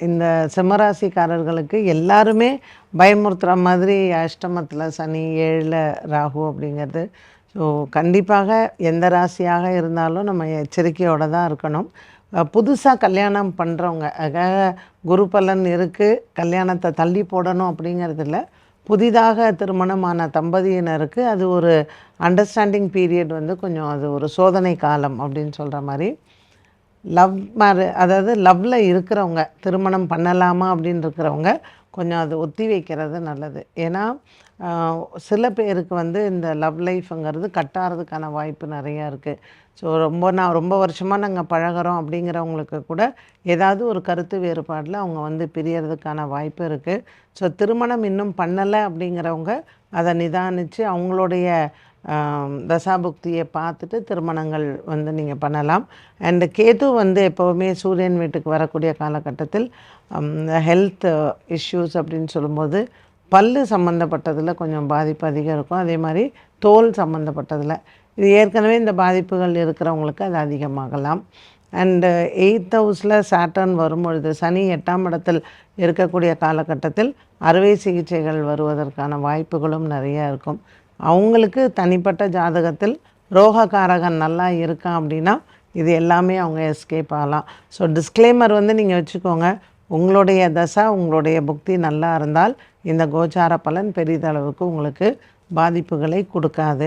இந்த சிம்மராசிக்காரர்களுக்கு எல்லாருமே பயமுறுத்துகிற மாதிரி அஷ்டமத்தில் சனி ஏழில் ராகு அப்படிங்கிறது. ஸோ கண்டிப்பாக எந்த ராசியாக இருந்தாலும் நம்ம எச்சரிக்கையோடு தான் இருக்கணும். புதுசாக கல்யாணம் பண்ணுறவங்க அதாக குரு பலன் இருக்குது கல்யாணத்தை தள்ளி போடணும் அப்படிங்கிறது இல்லை புதிதாக திருமணமான தம்பதியினருக்கு அது ஒரு அண்டர்ஸ்டாண்டிங் பீரியட் வந்து கொஞ்சம் அது ஒரு சோதனை காலம் அப்படின்னு சொல்கிற மாதிரி. லவ் மேரே அதாவது லவ்வில் இருக்கிறவங்க திருமணம் பண்ணலாமா அப்படின்னு இருக்கிறவங்க கொஞ்சம் அது ஒத்தி வைக்கிறது நல்லது. ஏன்னா சில பேருக்கு வந்து இந்த லவ் லைஃப்ங்கிறது கட்டாகிறதுக்கான வாய்ப்பு நிறையா இருக்குது ஸோ ரொம்ப நான் ரொம்ப வருஷமாக நாங்கள் பழகுறோம் அப்படிங்கிறவங்களுக்கு கூட ஏதாவது ஒரு கருத்து வேறுபாடில் அவங்க வந்து பிரியறதுக்கான வாய்ப்பு இருக்குது ஸோ திருமணம் இன்னும் பண்ணலை அப்படிங்கிறவங்க அதை நிதானித்து அவங்களுடைய தசாபுக்தியை பார்த்துட்டு திருமணங்கள் வந்து நீங்கள் பண்ணலாம். அண்டு கேது வந்து எப்போவுமே சூரியன் வீட்டுக்கு வரக்கூடிய காலகட்டத்தில் ஹெல்த் இஷ்யூஸ் அப்படின்னு சொல்லும்போது பல்லு சம்மந்தப்பட்டதில் கொஞ்சம் பாதிப்பு அதிகம் இருக்கும். அதே மாதிரி தோல் சம்மந்தப்பட்டதில் இது ஏற்கனவே இந்த பாதிப்புகள் இருக்கிறவங்களுக்கு அது அதிகமாகலாம். அண்டு எயித் ஹவுஸில் சாட்டர்ன் வரும்பொழுது சனி எட்டாம் இடத்தில் இருக்கக்கூடிய காலகட்டத்தில் அறுவை சிகிச்சைகள் வருவதற்கான வாய்ப்புகளும் நிறையா இருக்கும். அவங்களுக்கு தனிப்பட்ட ஜாதகத்தில் ரோககாரகன் நல்லா இருக்கான் அப்படின்னா இது எல்லாமே அவங்க எஸ்கேப் ஆகலாம். ஸோ டிஸ்க்ளைமர் வந்து நீங்கள் வச்சுக்கோங்க. உங்களுடைய தசா உங்களுடைய புக்தி நல்லா இருந்தால் இந்த கோச்சார பலன் பெரிதளவுக்கு உங்களுக்கு பாதிப்புகளை கொடுக்காது.